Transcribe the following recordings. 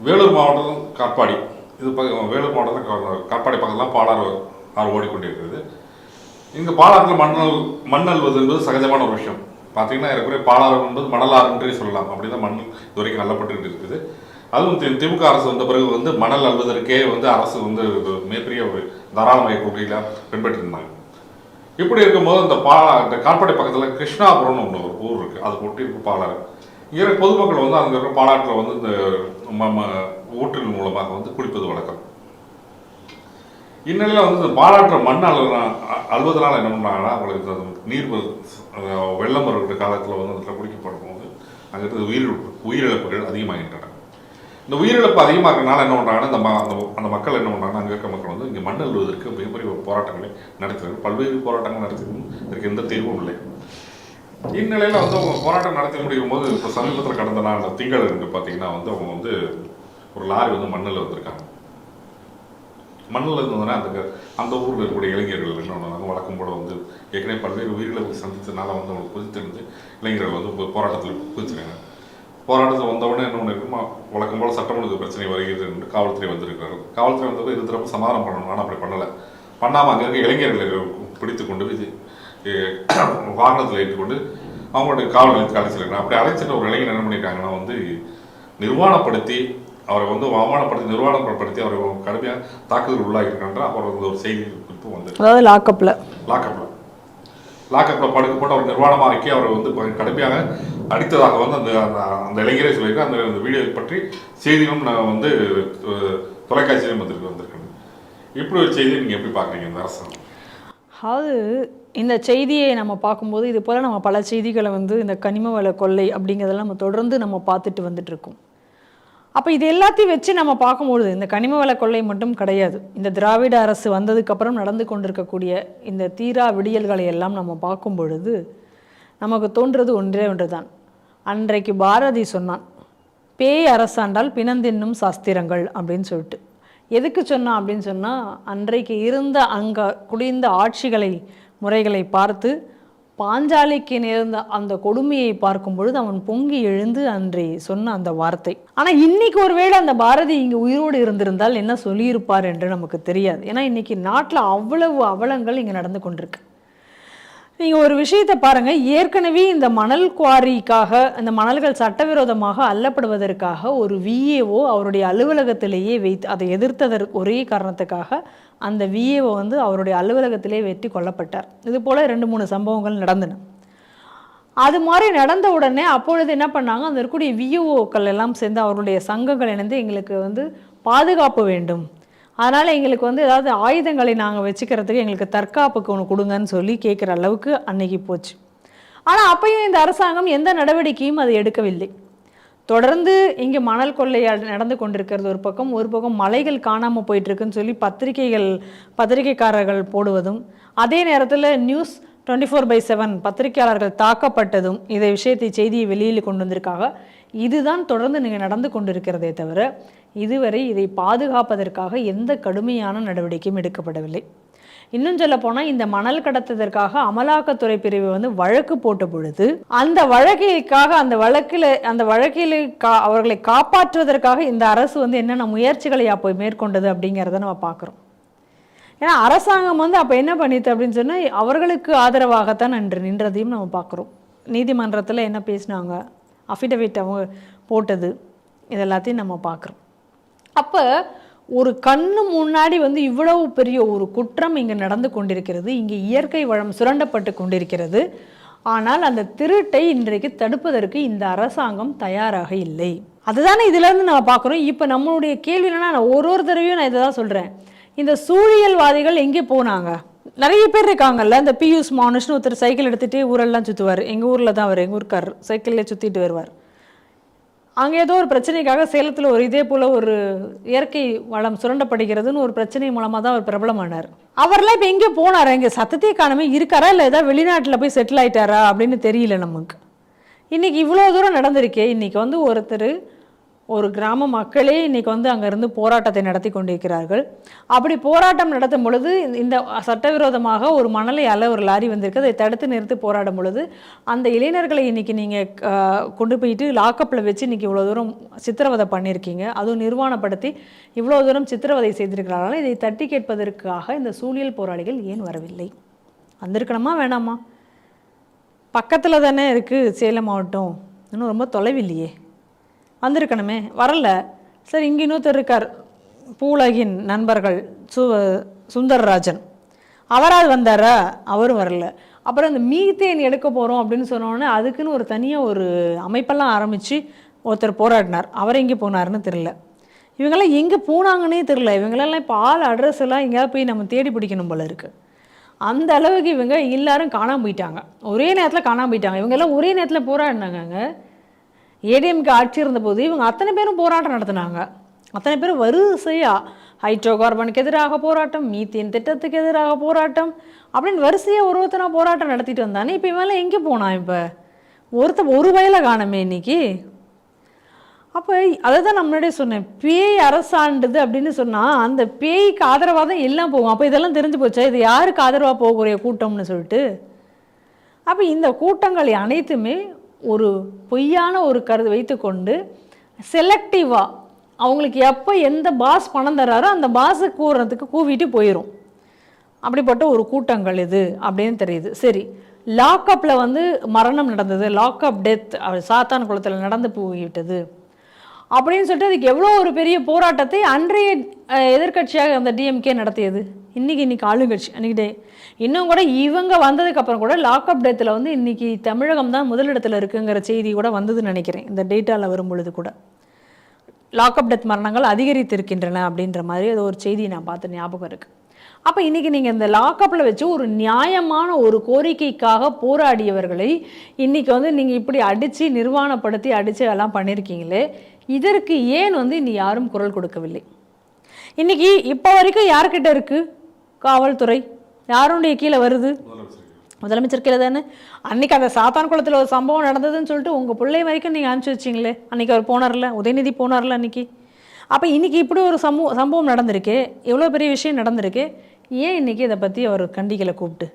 வேலூர் மாவட்டம் காட்பாடி. இது பக்க- வேலூர் மாவட்டத்தில் கா- காட்பாடி பக்கத்தில் பாலாறு ஆறு ஓடிக்கொண்டிருக்கிறது இங்கே பாலாற்றில் மண்ணல் மண் அல்வது என்பது சகஜமான ஒரு விஷயம். பார்த்தீங்கன்னா ஏற்கனவே பாலாறு என்பது மணலாறு என்றே சொல்லலாம். அப்படி தான் மண் இது வரைக்கும் நல்லப்பட்டு இருக்குது. அதுவும் தி- திமுக அரசு வந்த பிறகு வந்து மணல் அல்வதற்கே வந்து அரசு வந்து மிகப்பெரிய ஒரு தாராளமய கொள்கையில் பின்பற்றிருந்தாங்க. இப்படி இருக்கும்போது இந்த பா இந்த காட்பாடி பக்கத்தில் கிருஷ்ணாபுரம்னு ஒன்று ஒரு ஊர் இருக்குது அது ஒட்டி இருக்கு பாலாறு. இங்கே பொதுமக்கள் வந்து அங்கே இருக்கிற பாலாற்றில் வந்து இந்த ம- ஊற்றின் மூலமாக வந்து குளிப்பது வழக்கம். இந்நிலையில் வந்து இந்த பாலாற்ற மண் அழுவ அழுவதனால என்ன பண்ணாங்கன்னா அவங்களுக்கு நீர் வெள்ளம் வருகிற காலத்தில் வந்து அதில் குடிக்கப்படும் போது அங்கே இருக்கிற உயிரிழப்பு உயிரிழப்புகள் அதிகமாகின்றன. இந்த உயிரிழப்பு அதிகமாகிறதுனால என்ன பண்ணுறாங்கன்னா இந்த அந்த அந்த மக்கள் என்ன பண்ணுறாங்கன்னா அங்கே இருக்க மக்கள் வந்து இங்கே மண் அழுவதற்கு மிகப்பெரிய போராட்டங்களை நடத்துகிறார்கள். பல்வேறு போராட்டங்கள் நடத்தியும் இதற்கு எந்த தீர்வும் இல்லை. இந்நிலையில் வந்து அவங்க போராட்டம் நடத்தி முடியும் போது இப்போ சமீபத்தில் கடந்த நாள் திங்கள் ரெண்டு பார்த்தீங்கன்னா வந்து அவங்க வந்து ஒரு லாரி வந்து மண்ணில் வந்திருக்காங்க. மண்ணில் இருந்ததுன்னா அந்த அந்த ஊரில் இருக்கக்கூடிய இளைஞர்கள் என்ன பண்ணுவாங்க? வழக்கம் போல வந்து ஏற்கனவே பல்வேறு உயிரிழப்பு சந்தித்ததுனால வந்து அவங்களுக்கு குதித்திருந்து இளைஞர்கள் வந்து போராட்டத்தில் குதிச்சிருக்காங்க போராட்டத்தில் வந்தவுடனே என்ன ஒன்று இருக்குமா வழக்கம் போல சட்டம் ஒழுங்கு பிரச்சனை வருகிறது என்று காவல்துறை வந்திருக்கிறாரு காவல்துறை வந்தப்போ இது தரப்பு சமாதானம் பண்ணணும் ஆனால் அப்படி பண்ணலை. பண்ணாமல் அங்கே இருக்க இளைஞர்களை பிடித்து கொண்டு போய் வாகனத்தில் ஏற்றுக்கொண்டு அவங்களுடைய காவல் நிலையத்துக்கு அழைச்சிருக்காங்க அப்படி அழைச்சிட்டு ஒரு இளைஞர் என்ன பண்ணியிருக்காங்கன்னா வந்து நிர்வாணப்படுத்தி அவரை வந்து அவமானப்படுத்தி நிர்வாணப்படுத்தி அவரை கடுமையாக தாக்குதல் உள்ளாகியிருக்கான்ற அவர் வந்து ஒரு செய்தி இப்போ வந்து அதாவது லாக்கப்பில் லாக்கப்பில் லாக்கப்பில் படுக்க போட்டு அவர் நிர்வாணமாக்கி அவரை வந்து கடுமையாக அடித்ததாக வந்து அந்த அந்த இளைஞரே சொல்லியிருக்காரு அந்த அந்த வீடியோ பற்றி செய்திகளும் நான் வந்து தொலைக்காட்சியிலும் வந்திருக்கு வந்திருக்கேன். இப்படி ஒரு செய்தியை நீங்கள் எப்படி பார்க்குறீங்க இந்த அரசாங்கம்? அதாவது இந்த செய்தியை நம்ம பார்க்கும்போது இது போல் நம்ம பல செய்திகளை வந்து இந்த கனிம வள கொள்ளை அப்படிங்கிறதெல்லாம் நம்ம தொடர்ந்து நம்ம பார்த்துட்டு வந்துட்டுருக்கோம். அப்போ இது எல்லாத்தையும் வச்சு நம்ம பார்க்கும்பொழுது இந்த கனிம வள கொள்ளை மட்டும் கிடையாது. இந்த திராவிட அரசு வந்ததுக்கப்புறம் நடந்து கொண்டிருக்கக்கூடிய இந்த தீரா விடியல்களை எல்லாம் நம்ம பார்க்கும் பொழுது நமக்கு தோன்றது ஒன்றே ஒன்றுதான். அன்றைக்கு பாரதி சொன்னான் பேய் அரசாண்டால் பிணந்தின்னும் சாஸ்திரங்கள் அப்படின்னு சொல்லிட்டு. எதுக்கு சொன்னான் அப்படின்னு சொன்னால் அன்றைக்கு இருந்த அங்கே குடிந்த ஆட்சிகளை முறைகளை பார்த்து பாஞ்சாலிக்கு நேர்ந்த அந்த கொடுமையை பார்க்கும் பொழுது அவன் பொங்கி எழுந்து அன்றே சொன்ன அந்த வார்த்தை. ஆனால் இன்னைக்கு ஒருவேளை அந்த பாரதி இங்கே உயிரோடு இருந்திருந்தால் என்ன சொல்லியிருப்பார் என்று நமக்கு தெரியாது. ஏன்னா இன்னைக்கு நாட்டில் அவ்வளவு அவலங்கள் இங்கே நடந்து கொண்டிருக்கு. நீங்கள் ஒரு விஷயத்தை பாருங்கள் ஏற்கனவே இந்த மணல் குவாரிக்காக இந்த மணல்கள் சட்டவிரோதமாக அள்ளப்படுவதற்காக ஒரு விஏஓ அவருடைய அலுவலகத்திலேயே வைத்து அதை எதிர்த்ததற்கு ஒரே காரணத்துக்காக அந்த விஏஓ வந்து அவருடைய அலுவலகத்திலே வெட்டி கொல்லப்பட்டார். இது போல் ரெண்டு மூணு சம்பவங்கள் நடந்தன. அது மாதிரி நடந்த உடனே அப்பொழுது என்ன பண்ணாங்க? அந்த இருக்கக்கூடிய விஏஓக்கள் எல்லாம் சேர்ந்து அவருடைய சங்கங்கள் இணைந்து எங்களுக்கு வந்து பாதுகாப்பு வேண்டும். அதனால் எங்களுக்கு வந்து ஏதாவது ஆயுதங்களை நாங்கள் வச்சுக்கிறதுக்கு எங்களுக்கு தற்காப்புக்கு ஒன்று கொடுங்கன்னு சொல்லி கேட்குற அளவுக்கு அன்னைக்கு போச்சு. ஆனால் அப்பையும் இந்த அரசாங்கம் எந்த நடவடிக்கையும் அதை எடுக்கவில்லை. தொடர்ந்து இங்கே மணல் கொள்ளை நடந்து கொண்டிருக்கிறது ஒரு பக்கம் ஒரு பக்கம் மலைகள் காணாமல் போயிட்டுருக்குன்னு சொல்லி பத்திரிகைகள் பத்திரிகைக்காரர்கள் போடுவதும் அதே நேரத்தில் news twenty four by seven பத்திரிகையாளர்கள் தாக்கப்பட்டதும் இதை விஷயத்தை செய்தியை வெளியில் கொண்டு வந்திருக்காங்க. இதுதான் தொடர்ந்து நீங்கள் நடந்து கொண்டிருக்கிறதே தவிர இதுவரை இதை பாதுகாப்பதற்காக எந்த கடுமையான நடவடிக்கையும் எடுக்கப்படவில்லை. இன்னும் சொல்ல போனால் இந்த மணல் கடத்ததற்காக அமலாக்கத்துறை பிரிவு வந்து வழக்கு போட்ட பொழுது அந்த வழக்கிற்காக அந்த வழக்கில் அந்த வழக்கில் கா அவர்களை காப்பாற்றுவதற்காக இந்த அரசு வந்து என்னென்ன முயற்சிகளை அப்போ மேற்கொண்டது அப்படிங்கிறத நம்ம பார்க்குறோம். ஏன்னா அரசாங்கம் வந்து அப்போ என்ன பண்ணிது அப்படின்னு சொன்னால் அவர்களுக்கு ஆதரவாகத்தான் நின்று நின்றதையும் நம்ம பார்க்குறோம். நீதிமன்றத்தில் என்ன பேசினாங்க அஃபிடவிட் அவங்க போட்டது இது எல்லாத்தையும் நம்ம பார்க்குறோம். அப்போ ஒரு கண்ணு முன்னாடி வந்து இவ்வளவு பெரிய ஒரு குற்றம் இங்கே நடந்து கொண்டிருக்கிறது இங்கே இயற்கை வளம் சுரண்டப்பட்டு கொண்டிருக்கிறது. ஆனால் அந்த திருட்டை இன்றைக்கு தடுப்பதற்கு இந்த அரசாங்கம் தயாராக இல்லை. அதுதானே இதுலேருந்து நம்ம பார்க்குறோம். இப்போ நம்மளுடைய கேள்வி என்னன்னா நான் ஒரு ஒரு தடவையும் நான் இதை தான் சொல்கிறேன் இந்த சூழியல்வாதிகள் எங்கே போனாங்க? நிறைய பேர் இருக்காங்கல்ல இந்த பியூஸ் மானுஷ்னு ஒருத்தர் சைக்கிள் எடுத்துகிட்டு ஊரெல்லாம் சுற்றுவார் எங்கள் ஊரில் தான் அவர் எங்கள் ஊருக்கார் சைக்கிளில் சுற்றிட்டு வருவார். அங்கே ஏதோ ஒரு பிரச்சனைக்காக சேலத்தில் ஒரு இதே போல் ஒரு இயற்கை வளம் சுரண்டப்படுகிறதுன்னு ஒரு பிரச்சனை மூலமாக தான் அவர் பிரபலமானார். அவர்லாம் இப்போ எங்கே போனாரா? இங்கே சத்தத்தையே காணமே இருக்காரா? இல்லை ஏதாவது வெளிநாட்டில் போய் செட்டில் ஆயிட்டாரா? அப்படின்னு தெரியல நமக்கு. இன்றைக்கி இவ்வளோ தூரம் நடந்திருக்கே. இன்றைக்கி வந்து ஒருத்தர் ஒரு கிராம மக்களே இன்னைக்கு வந்து அங்கேருந்து போராட்டத்தை நடத்தி கொண்டிருக்கிறார்கள். அப்படி போராட்டம் நடத்தும் பொழுது இந்த- சட்டவிரோதமாக ஒரு மணலை அல்ல ஒரு லாரி வந்திருக்கு. அதை தடுத்து நிறுத்தி போராடும் பொழுது அந்த இளைஞர்களை இன்னைக்கு நீங்கள் கொண்டு போயிட்டு லாக்கப்பில் வச்சு இன்னைக்கு இவ்வளோ தூரம் சித்திரவதை பண்ணியிருக்கீங்க. அதுவும் நிர்வாணப்படுத்தி இவ்வளோ தூரம் சித்திரவதை செய்திருக்கிறார்கள் இதை தட்டி கேட்பதற்காக இந்த சூழியல் போராளிகள் ஏன் வரவில்லை? வந்திருக்கணுமா வேணாமா? பக்கத்தில் தானே இருக்குது சேலம் மாவட்டம். இன்னும் ரொம்ப தொலைவில்லையே. வந்திருக்கணுமே. வரல. சரி இங்கே இன்னொருத்தர் இருக்கார். பூலகின் நண்பர்கள் சு சுந்தரராஜன். அவராது வந்தாரா? அவரும் வரல. அப்புறம் இந்த மீத்தேன் எடுக்க போகிறோம் அப்படின்னு சொன்னோன்னே அதுக்குன்னு ஒரு தனியாக ஒரு அமைப்பெல்லாம் ஆரம்பித்து ஒருத்தர் போராடினார். அவர் எங்கே போனாருன்னு தெரில இவங்கெல்லாம் எங்கே போனாங்கன்னே தெரில இவங்களெல்லாம் இப்போ ஆள் அட்ரஸ் எல்லாம் எங்கேயாவது போய் நம்ம தேடி பிடிக்கணும் போல இருக்குது அந்த அளவுக்கு இவங்க எல்லாரும் காணாமல் போயிட்டாங்க. ஒரே நேரத்தில் காணாமல் போயிட்டாங்க. இவங்கெல்லாம் ஒரே நேரத்தில் போராடினாங்க ஏடிஎம்கே ஆட்சி இருந்தபோது இவங்க அத்தனை பேரும் போராட்டம் நடத்தினாங்க. அத்தனை பேரும் வரிசையாக ஹைட்ரோ கார்பனுக்கு எதிராக போராட்டம் மீத்தேன் திட்டத்துக்கு எதிராக போராட்டம் அப்படின்னு வரிசையாக ஒரு ஒருத்தனா போராட்டம் நடத்திட்டு வந்தானே. இப்போ இவெல்லாம் எங்கே போனான் இப்போ? ஒருத்த ஒரு வயலை காணமே இன்னைக்கு. அப்போ அதை தான் நம்மளுடைய முன்னாடியே சொன்னேன். பேய் அரசாண்டுது அப்படின்னு சொன்னால் அந்த பேய்க்கு ஆதரவாக தான் எல்லாம் போகும். அப்போ இதெல்லாம் தெரிஞ்சு போச்சா? இது யாருக்கு ஆதரவாக போகக்கூடிய கூட்டம்னு சொல்லிட்டு. அப்போ இந்த கூட்டங்கள் அனைத்துமே ஒரு பொய்யான ஒரு கருது வைத்துக்கொண்டு செலக்டிவாக அவங்களுக்கு எப்போ எந்த பாஸ் பணம் தர்றாரோ அந்த பாஸு கூறுறதுக்கு கூவிட்டு போயிடும் அப்படிப்பட்ட ஒரு கூட்டங்கள் இது அப்படின்னு தெரியுது. சரி லாக்அப்பில் வந்து மரணம் நடந்தது. லாக்அப் டெத் சாத்தான் குளத்தில் நடந்து போய்விட்டது. அப்படின்னு சொல்லிட்டு அதுக்கு எவ்வளோ ஒரு பெரிய போராட்டத்தை அன்றைய எதிர்கட்சியாக எதிர்க்கட்சியாக அந்த டிஎம்கே நடத்தியது. இன்னைக்கு இன்னைக்கு ஆளுங்கட்சி அன்றைக்கி டே இன்னும் கூட இவங்க வந்ததுக்கப்புறம் கூட லாக்அப் டெத்தில் வந்து இன்றைக்கி தமிழகம் தான் முதலிடத்தில் இருக்குங்கிற செய்தி கூட வந்ததுன்னு நினைக்கிறேன். இந்த டேட்டாவில் வரும்பொழுது கூட. லாக்அப் டெத் மரணங்கள் அதிகரித்திருக்கின்றன அப்படின்ற மாதிரி அது ஒரு செய்தி நான் பார்த்து ஞாபகம் இருக்குது அப்போ இன்னைக்கு நீங்கள் இந்த லாக்கப்பில் வச்சு ஒரு நியாயமான ஒரு கோரிக்கைக்காக போராடியவர்களை இன்றைக்கி வந்து நீங்கள் இப்படி அடித்து நிர்வாணப்படுத்தி அடித்து எல்லாம் பண்ணியிருக்கீங்களே இதற்கு ஏன் வந்து இனி யாரும் குரல் கொடுக்கவில்லை? இன்னைக்கு இப்போ வரைக்கும் யார்கிட்ட இருக்குது காவல்துறை. யாருடைய கீழே வருது? முதலமைச்சர் கீழே தானே? அன்னைக்கு அந்த சாத்தான் குளத்தில் ஒரு சம்பவம் நடந்ததுன்னு சொல்லிட்டு உங்கள் பிள்ளை வரைக்கும் நீங்கள் அனுப்பிச்சி வச்சிங்களே? அன்னைக்கு அவர் போனார்ல? உதயநிதி போனார்ல அன்றைக்கி அப்போ இன்னைக்கு இப்படி ஒரு சமூ சம்பவம் நடந்திருக்கு எவ்வளோ பெரிய விஷயம் நடந்திருக்கு ஏன் இன்னைக்கு இதை பற்றி அவர் கண்டிக்கலை கூப்பிட்டு?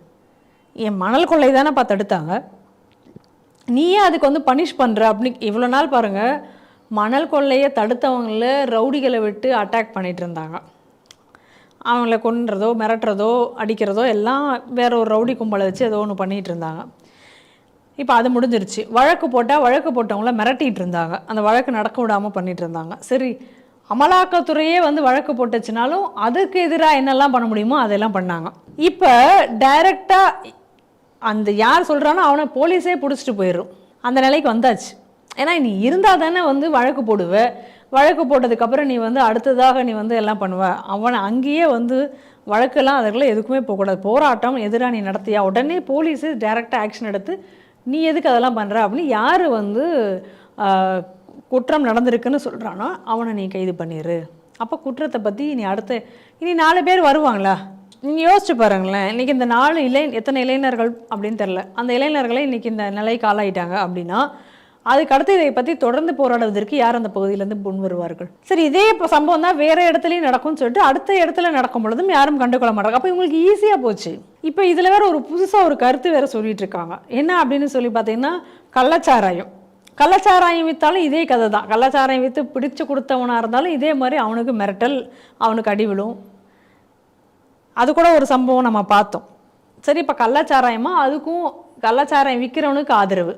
என் மணல் கொள்ளை தானேப்பா தடுத்தாங்க. நீயே அதுக்கு வந்து பனிஷ் பண்ணுற அப்படி இவ்வளோ நாள் பாருங்கள் மணல் கொள்ளையை தடுத்தவங்கள ரவுடிகளை விட்டு அட்டாக் பண்ணிகிட்டு இருந்தாங்க. அவங்கள கொன்றதோ மிரட்டுறதோ அடிக்கிறதோ எல்லாம் வேற ஒரு ரவுடி கும்பலை வச்சு ஏதோ ஒன்று பண்ணிகிட்டு இருந்தாங்க. இப்போ அது முடிஞ்சிருச்சு. வழக்கு போட்டால் வழக்கு போட்டவங்கள மிரட்டிகிட்டு இருந்தாங்க. அந்த வழக்கு நடக்க விடாமல் பண்ணிகிட்டு இருந்தாங்க. சரி அமலாக்கத்துறையே வந்து வழக்கு போட்டுச்சுனாலும் அதுக்கு எதிராக என்னெல்லாம் பண்ண முடியுமோ அதெல்லாம் பண்ணாங்க. இப்போ டைரெக்டாக அந்த யார் சொல்கிறானோ அவனை போலீஸே பிடிச்சிட்டு போயிடும் அந்த நிலைக்கு வந்தாச்சு. ஏன்னா நீ இருந்தால் தானே வந்து வழக்கு போடுவ. வழக்கு போட்டதுக்கப்புறம் நீ வந்து அடுத்ததாக நீ வந்து எல்லாம் பண்ணுவ. அவனை அங்கேயே வந்து வழக்கெல்லாம் அதற்கெல்லாம் எதுக்குமே போகக்கூடாது போராட்டம் எதிராக நீ நடத்தியா? உடனே போலீஸு டைரெக்டாக ஆக்ஷன் எடுத்து நீ எதுக்கு அதெல்லாம் பண்ணுற அப்படின்னு யார் வந்து குற்றம் நடந்திருக்குன்னு சொல்கிறானோ அவனை நீ கைது பண்ணிடு அப்போ குற்றத்தை பற்றி நீ அடுத்த இனி நாலு பேர் வருவாங்களா? நீங்கள் யோசிச்சு பாருங்களேன் இன்றைக்கி இந்த நாலு இளை எத்தனை இளைஞர்கள் அப்படின்னு தெரில அந்த இளைஞர்களை இன்றைக்கி இந்த நிலைக்கு ஆளாயிட்டாங்க அப்படின்னா அதுக்கு அடுத்து இதை பற்றி தொடர்ந்து போராடுவதற்கு யார் அந்த பகுதியிலேருந்து முன் வருவார்கள்? சரி இதே இப்போ சம்பவம் தான் வேறு இடத்துலையும் நடக்கும்னு சொல்லிட்டு அடுத்த இடத்துல நடக்கும் பொழுதும் யாரும் கண்டுகொள்ள மாட்டாங்க. அப்போ இவங்களுக்கு ஈஸியாக போச்சு. இப்போ இதில் வேற ஒரு புதுசாக ஒரு கருத்து வேற சொல்லிட்டு இருக்காங்க. என்ன அப்படின்னு சொல்லி பார்த்தீங்கன்னா கள்ளச்சாராயம். கள்ளச்சாராயம் விற்றாலும் இதே கதை தான். கள்ளச்சாராயம் விற்று பிடிச்சு கொடுத்தவனாக இருந்தாலும் இதே மாதிரி அவனுக்கு மிரட்டல் அவனுக்கு அடி விழும். அது கூட ஒரு சம்பவம் நம்ம பார்த்தோம். சரி இப்போ கள்ளச்சாராயமா? அதுக்கும் கள்ளச்சாராயம் விற்கிறவனுக்கு ஆதரவு.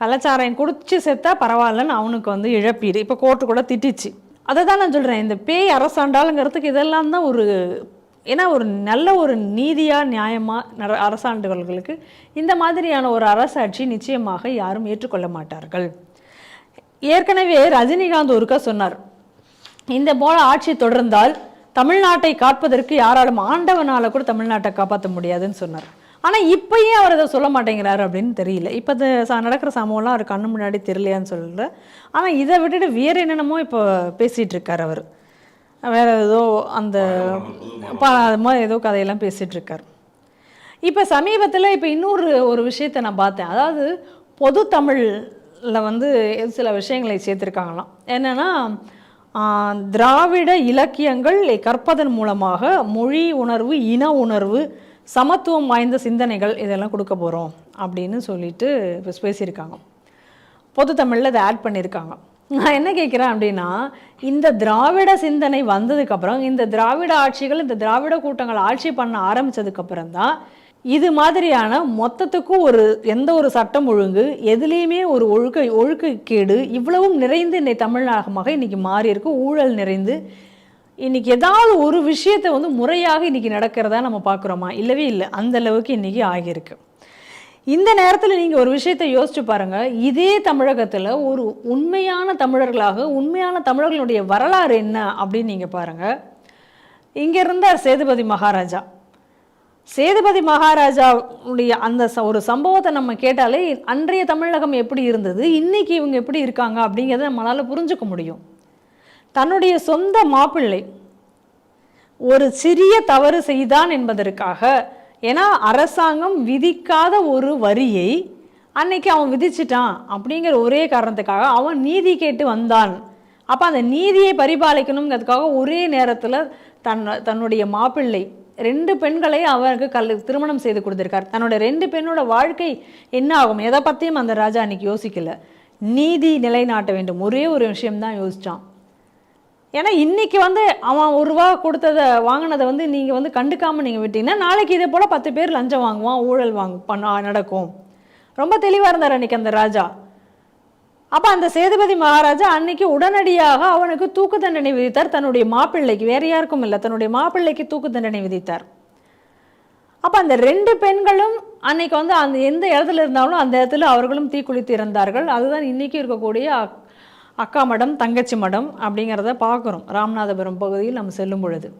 கள்ளச்சாராயம் குடிச்சு செத்தா பரவாயில்லன்னு அவனுக்கு வந்து இழப்பீடு. இப்போ கோர்ட்டு கூட திட்டிச்சு. அதை தான் நான் சொல்கிறேன் இந்த பேய் அரசாண்டாளுங்கிறதுக்கு இதெல்லாம் தான் ஒரு ஏன்னா ஒரு நல்ல ஒரு நீதியாக நியாயமாக அரசாண்டுகளுக்கு இந்த மாதிரியான ஒரு அரசாட்சி நிச்சயமாக யாரும் ஏற்றுக்கொள்ள மாட்டார்கள். ஏற்கனவே ரஜினிகாந்த் ஒருக்கா சொன்னார் இந்த போல ஆட்சி தொடர்ந்தால் தமிழ்நாட்டை காப்பதற்கு யாராலும் ஆண்டவனால் கூட தமிழ்நாட்டை காப்பாற்ற முடியாதுன்னு சொன்னார். ஆனால் இப்போயே அவர் அதை சொல்ல மாட்டேங்கிறாரு அப்படின்னு தெரியல. இப்போ நடக்கிற சம்பவம்லாம் அவர் கண்ணு முன்னாடி தெரியலையான்னு சொல்கிற ஆனால் இதை விட்டுட்டு வேறு என்னென்னமோ இப்போ பேசிகிட்டு இருக்கார் அவர். வேற ஏதோ அந்த அது மாதிரி ஏதோ கதையெல்லாம் பேசிட்டு இருக்கார் இப்போ சமீபத்தில் இப்போ இன்னொரு ஒரு விஷயத்தை நான் பார்த்தேன். அதாவது பொது தமிழ் ல வந்து சில விஷயங்களை சேர்த்துருக்காங்களாம். என்னென்னா திராவிட இலக்கியங்கள் கற்பதன் மூலமாக மொழி உணர்வு இன உணர்வு சமத்துவம் வாய்ந்த சிந்தனைகள் இதெல்லாம் கொடுக்க போகிறோம் அப்படின்னு சொல்லிட்டு இப்போ பேசியிருக்காங்க. பொது தமிழில் இதை ஆட் பண்ணியிருக்காங்க. நான் என்ன கேட்குறேன் அப்படின்னா இந்த திராவிட சிந்தனை வந்ததுக்கப்புறம் இந்த திராவிட ஆட்சிகள் இந்த திராவிட கூட்டங்கள் ஆட்சி பண்ண ஆரம்பித்ததுக்கப்புறம் தான் இது மாதிரியான மொத்தத்துக்கும் ஒரு எந்த ஒரு சட்டம் ஒழுங்கு எதுலேயுமே ஒரு ஒழுக்க ஒழுக்கக்கேடு இவ்வளவும் நிறைந்து இன்னைக்கு தமிழகமாக இன்னைக்கு மாறி இருக்கு ஊழல் நிறைந்து இன்னைக்கு ஏதாவது ஒரு விஷயத்தை வந்து முறையாக இன்றைக்கி நடக்கிறதா நம்ம பார்க்குறோமா? இல்லவே இல்லை. அந்த அளவுக்கு இன்றைக்கி ஆகியிருக்கு. இந்த நேரத்தில் நீங்கள் ஒரு விஷயத்தை யோசிச்சு பாருங்கள் இதே தமிழகத்தில் ஒரு உண்மையான தமிழர்களாக உண்மையான தமிழர்களுடைய வரலாறு என்ன அப்படின்னு நீங்கள் பாருங்கள் இங்கே இருந்தார் சேதுபதி மகாராஜா. சேதுபதி மகாராஜாவுடைய அந்த ச- ஒரு சம்பவத்தை நம்ம கேட்டாலே அன்றைய தமிழகம் எப்படி இருந்தது இன்னைக்கு இவங்க எப்படி இருக்காங்க அப்படிங்கிறத நம்மளால் புரிஞ்சுக்க முடியும். தன்னுடைய சொந்த மாப்பிள்ளை ஒரு சிறிய தவறு செய்தான் என்பதற்காக ஏன்னா அரசாங்கம் விதிக்காத ஒரு வரியை அன்னைக்கு அவன் விதிச்சிட்டான் அப்படிங்கிற ஒரே காரணத்துக்காக அவன் நீதி கேட்டு வந்தான். அப்போ அந்த நீதியை பரிபாலிக்கணுங்கிறதுக்காக ஒரே நேரத்தில் தன் தன்னுடைய மாப்பிள்ளை ரெண்டு பெண்களை அவருக்கு கல் திருமணம் செய்து கொடுத்துருக்கார். தன்னோட ரெண்டு பெண்ணோட வாழ்க்கை என்ன ஆகும்? எதை பற்றியும் அந்த ராஜா அன்னைக்கு யோசிக்கல. நீதி நிலைநாட்ட வேண்டும். ஒரே ஒரு விஷயம்தான் யோசித்தான் ஏன்னா இன்றைக்கி வந்து அவன் ஒரு ரூபா கொடுத்ததை வாங்கினதை வந்து நீங்கள் வந்து கண்டுக்காமல் நீங்கள் விட்டீங்கன்னா நாளைக்கு இதே போல் பத்து பேர் லஞ்சம் வாங்குவான் ஊழல் வாங்கு பண்ண நடக்கும். ரொம்ப தெளிவாக இருந்தார் அன்னைக்கு அந்த ராஜா. அப்போ அந்த சேதுபதி மகாராஜா அன்னைக்கு உடனடியாக அவனுக்கு தூக்கு தண்டனை விதித்தார். தன்னுடைய மாப்பிள்ளைக்கு வேறு யாருக்கும் இல்லை தன்னுடைய மாப்பிள்ளைக்கு தூக்கு தண்டனை விதித்தார். அப்போ அந்த ரெண்டு பெண்களும் அன்னைக்கு வந்து அந்த எந்த இடத்துல இருந்தாலும் அந்த இடத்துல அவர்களும் தீக்குளித்து இறந்தார்கள். அதுதான் இன்றைக்கி இருக்கக்கூடிய அக்கா மடம் தங்கச்சி மடம் அப்படிங்கிறத பார்க்குறோம். ராமநாதபுரம் பகுதியில் நம்ம செல்லும் பொழுது.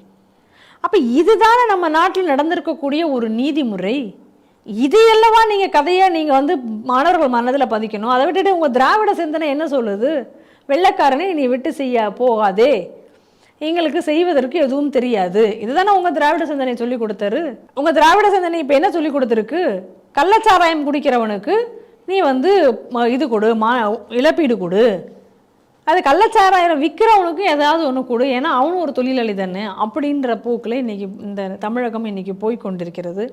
அப்போ இதுதானே நம்ம நாட்டில் நடந்திருக்கக்கூடிய ஒரு நீதிமுறை? இது அல்லவா நீங்கள் கதையாக நீங்கள் வந்து மாணவர்கள் மனதில் பதிக்கணும்? அதை விட்டுட்டு உங்கள் திராவிட சிந்தனை என்ன சொல்லுது? வெள்ளைக்காரனை நீ விட்டு செய்ய போகாதே. எங்களுக்கு செய்வதற்கு எதுவும் தெரியாது. இதுதானே உங்கள் திராவிட சிந்தனை சொல்லி கொடுத்தாரு உங்கள் திராவிட சிந்தனை இப்போ என்ன சொல்லி கொடுத்துருக்கு? கள்ளச்சாராயம் குடிக்கிறவனுக்கு நீ வந்து ம- இது கொடு மா இழப்பீடு கொடு. அது கள்ளச்சாராயம் விற்கிறவனுக்கு ஏதாவது ஒன்று கொடு. ஏன்னா அவனும் ஒரு தொழிலாளி தானே அப்படின்ற போக்கில் இன்றைக்கி இந்த தமிழகம் இன்னைக்கு போய் கொண்டிருக்கிறது.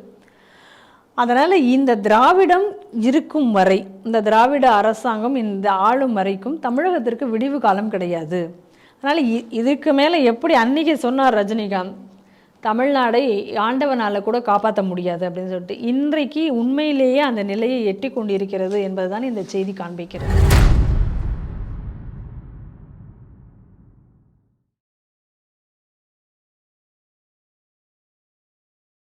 அதனால் இந்த திராவிடம் இருக்கும் வரை இந்த திராவிட அரசாங்கம் இந்த ஆளும் வரைக்கும் தமிழகத்திற்கு விடிவு காலம் கிடையாது. அதனால் இ- இதுக்கு மேலே எப்படி அன்னைக்கு சொன்னார் ரஜினிகாந்த் தமிழ்நாடை ஆண்டவனால் கூட காப்பாற்ற முடியாது அப்படின்னு சொல்லிட்டு இன்றைக்கு உண்மையிலேயே அந்த நிலையை எட்டி கொண்டிருக்கிறது என்பதுதான் இந்த செய்தி காண்பிக்கிறது.